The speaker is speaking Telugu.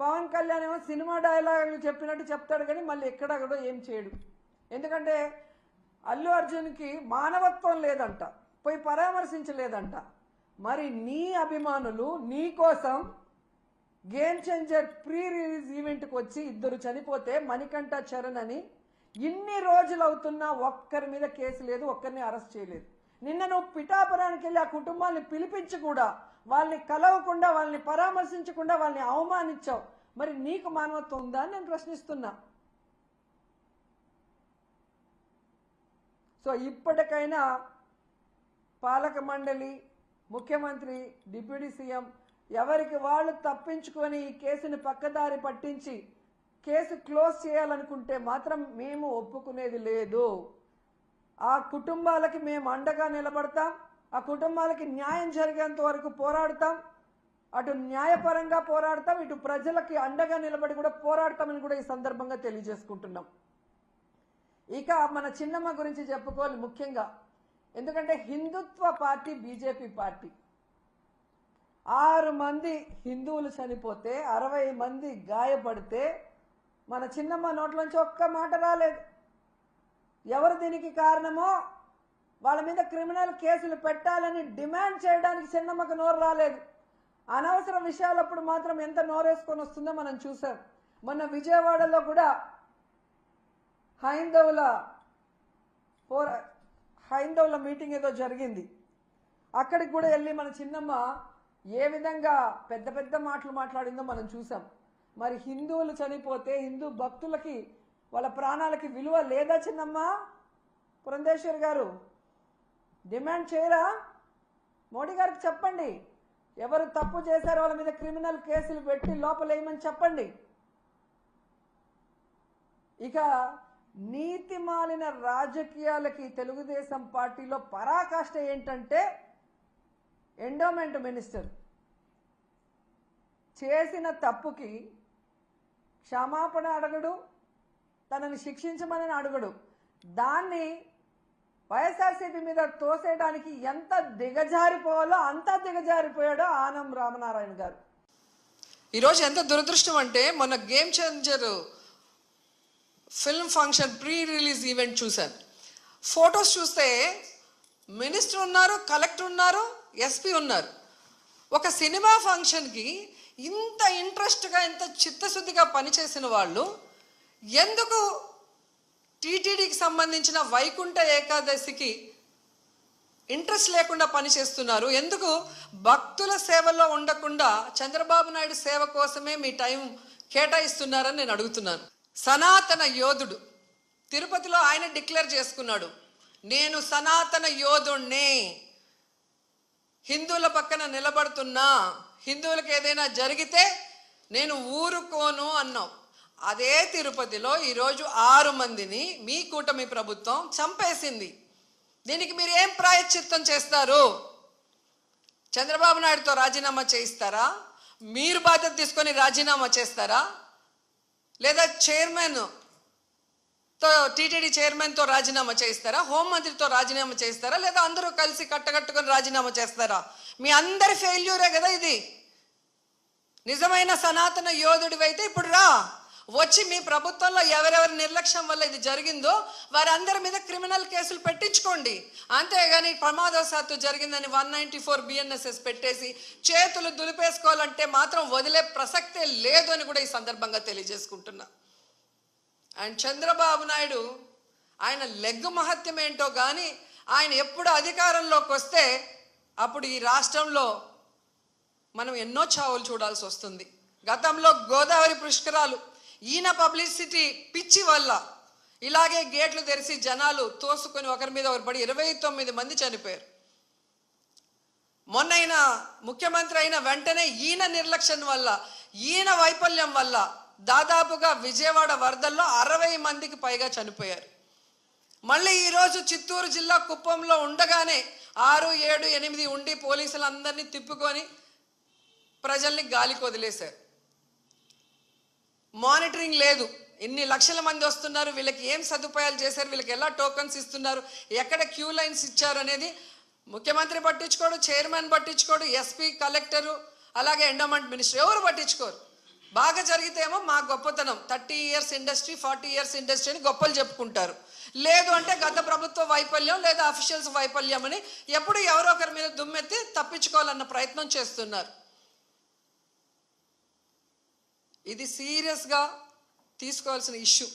పవన్ కళ్యాణ్ ఏమో సినిమా డైలాగులు చెప్పినట్టు చెప్తాడు కానీ మళ్ళీ ఎక్కడ కూడా ఏం చేయడు. ఎందుకంటే అల్లు అర్జున్కి మానవత్వం లేదంట పోయి పరామర్శించలేదంట. మరి నీ అభిమానులు నీ కోసం గేమ్ చేంజర్ ప్రీ రిలీజ్ ఈవెంట్కి వచ్చి ఇద్దరు చనిపోతే మణికంఠ చరణ్ అని ఇన్ని రోజులు అవుతున్నా ఒక్కరి మీద కేసు లేదు ఒక్కరిని అరెస్ట్ చేయలేదు. నిన్న నువ్వు పిఠాపురానికి వెళ్ళి ఆ కుటుంబాన్ని పిలిపించి కూడా వాళ్ళని కలవకుండా వాళ్ళని పరామర్శించకుండా వాళ్ళని అవమానించావు. మరి నీకు మానవత్వం ఉందా అని నేను ప్రశ్నిస్తున్నా. సో ఇప్పటికైనా పాలక మండలి ముఖ్యమంత్రి డిప్యూటీ సీఎం ఎవరికి వాళ్ళు తప్పించుకొని ఈ కేసుని పక్కదారి పట్టించి కేసు క్లోజ్ చేయాలనుకుంటే మాత్రం మేము ఒప్పుకునేది లేదు. ఆ కుటుంబాలకి మేము అండగా నిలబడతాం. ఆ కుటుంబాలకి న్యాయం జరిగేంత వరకు పోరాడతాం. అటు న్యాయపరంగా పోరాడతాం ఇటు ప్రజలకి అండగా నిలబడి కూడా పోరాడతామని కూడా ఈ సందర్భంగా తెలియజేసుకుంటున్నాం. ఇక మన చిన్నమ్మ గురించి చెప్పుకోవాలి ముఖ్యంగా. ఎందుకంటే హిందుత్వ పార్టీ బీజేపీ పార్టీ. ఆరు మంది హిందువులు చనిపోతే అరవై మంది గాయపడితే మన చిన్నమ్మ నోట్లోంచి ఒక్క మాట రాలేదు. ఎవరు దీనికి కారణమో వాళ్ళ మీద క్రిమినల్ కేసులు పెట్టాలని డిమాండ్ చేయడానికి చిన్నమ్మకు నోరు రాలేదు. అనవసర విషయాలప్పుడు మాత్రం ఎంత నోరేసుకొని వస్తుందో మనం చూసాం. మొన్న విజయవాడలో కూడా హైందవుల పోరా హైందవుల మీటింగ్ ఏదో జరిగింది. అక్కడికి కూడా వెళ్ళి మన చిన్నమ్మ ఏ విధంగా పెద్ద పెద్ద మాటలు మాట్లాడిందో మనం చూసాం. మరి హిందువులు చనిపోతే హిందూ భక్తులకి వాళ్ళ ప్రాణాలకి విలువ లేదా చిన్నమ్మ? పురంధేశ్వర్ గారు డిమాండ్ చేయరా? మోడీ గారికి చెప్పండి. ఎవరు తప్పు చేశారో వాళ్ళ మీద క్రిమినల్ కేసులు పెట్టి లోపలేయమని చెప్పండి. ఇక నీతి మాలిన రాజకీయాలకి తెలుగుదేశం పార్టీలో పరాకాష్ట ఏంటంటే ఎండోమెంట్ మినిస్టర్ చేసిన తప్పుకి క్షమాపణ అడగడు తనని శిక్షించమని అడగడు. దాన్ని వైఎస్ఆర్సీపీ మీద తోసేయడానికి ఎంత దిగజారిపోవాలో అంత దిగజారిపోయాడో ఆనం రామనారాయణ గారు. ఈరోజు ఎంత దురదృష్టం అంటే మొన్న game changer film function pre release event చూశాను. ఫొటోస్ చూస్తే మినిస్టర్ ఉన్నారు కలెక్టర్ ఉన్నారు ఎస్పీ ఉన్నారు. ఒక సినిమా ఫంక్షన్కి ఇంత ఇంట్రెస్ట్గా ఇంత చిత్తశుద్ధిగా పనిచేసిన వాళ్ళు ఎందుకు టీటీడీకి సంబంధించిన వైకుంఠ ఏకాదశికి ఇంట్రెస్ట్ లేకుండా పనిచేస్తున్నారు ఎందుకు? భక్తుల సేవలో ఉండకుండా చంద్రబాబు నాయుడు సేవ కోసమే మీ టైం కేటాయిస్తున్నారని నేను అడుగుతున్నాను. సనాతన యోధుడు తిరుపతిలో ఆయన డిక్లేర్ చేసుకున్నాడు. నేను సనాతన యోధుణ్ణి. హిందువుల పక్కన నిలబడుతున్నా. హిందువులకు ఏదైనా జరిగితే నేను ఊరుకోను అన్నావు. అదే తిరుపతిలో ఈరోజు ఆరు మందిని మీ కూటమి ప్రభుత్వం చంపేసింది. దీనికి మీరు ఏం ప్రాయశ్చిత్తం చేస్తారు? చంద్రబాబు నాయుడుతో రాజీనామా చేయిస్తారా? మీరు బాధ్యత తీసుకొని రాజీనామా చేస్తారా? లేదా చైర్మన్తో టీటీడీ చైర్మన్తో రాజీనామా చేయిస్తారా? హోంమంత్రితో రాజీనామా చేస్తారా లేదా అందరూ కలిసి కట్టకట్టుకొని రాజీనామా చేస్తారా? మీ అందరి ఫెయిల్యూరే కదా ఇది. నిజమైన సనాతన యోధుడివైతే ఇప్పుడు రా. వచ్చి మీ ప్రభుత్వంలో ఎవరెవరి నిర్లక్ష్యం వల్ల ఇది జరిగిందో వారందరి మీద క్రిమినల్ కేసులు పెట్టించుకోండి. అంతేగాని ప్రమాదవశాత్తు జరిగిందని వన్ నైంటీ ఫోర్ బిఎన్ఎస్ఎస్ పెట్టేసి చేతులు దులిపేసుకోవాలంటే మాత్రం వదిలే ప్రసక్తే లేదు అని కూడా ఈ సందర్భంగా తెలియజేసుకుంటున్నా. అండ్ చంద్రబాబు నాయుడు ఆయన లెగ్గు మహత్యం ఏంటో కానీ ఆయన ఎప్పుడు అధికారంలోకి వస్తే అప్పుడు ఈ రాష్ట్రంలో మనం ఎన్నో చావులు చూడాల్సి వస్తుంది. గతంలో గోదావరి పుష్కరాలు ఈయన పబ్లిసిటీ పిచ్చి వల్ల. ఇలాగే గేట్లు తెరిచి జనాలు తోసుకొని ఒకరి మీద ఒకరు పడి ఇరవై తొమ్మిది మంది చనిపోయారు. మొన్నైన ముఖ్యమంత్రి అయిన వెంటనే ఈయన నిర్లక్ష్యం వల్ల ఈయన వైఫల్యం వల్ల దాదాపుగా విజయవాడ వరదల్లో అరవై మందికి పైగా చనిపోయారు. మళ్ళీ ఈరోజు చిత్తూరు జిల్లా కుప్పంలో ఉండగానే ఆరు ఏడు ఎనిమిది ఉండి పోలీసులందరినీ తిప్పుకొని ప్రజల్ని గాలికి వదిలేశారు. మానిటరింగ్ లేదు. ఇన్ని లక్షల మంది వస్తున్నారు వీళ్ళకి ఏం సదుపాయాలు చేశారు వీళ్ళకి ఎలా టోకన్స్ ఇస్తున్నారు ఎక్కడ క్యూ లైన్స్ ఇచ్చారు అనేది ముఖ్యమంత్రి పట్టించుకోడు చైర్మన్ పట్టించుకోడు ఎస్పీ కలెక్టరు అలాగే ఎండోమెంట్ మినిస్టర్ ఎవరు పట్టించుకోరు. బాగా జరిగితేమో మా గొప్పతనం. Thirty years industry forty years industry అని గొప్పలు చెప్పుకుంటారు. లేదు అంటే గత ప్రభుత్వ వైఫల్యం లేదా అఫీషియల్స్ వైఫల్యం అని ఎప్పుడు ఎవరో ఒకరి మీద దుమ్మెత్తి తప్పించుకోవాలన్న ప్రయత్నం చేస్తున్నారు. ఇది సీరియస్గా తీసుకోవాల్సిన ఇష్యూ.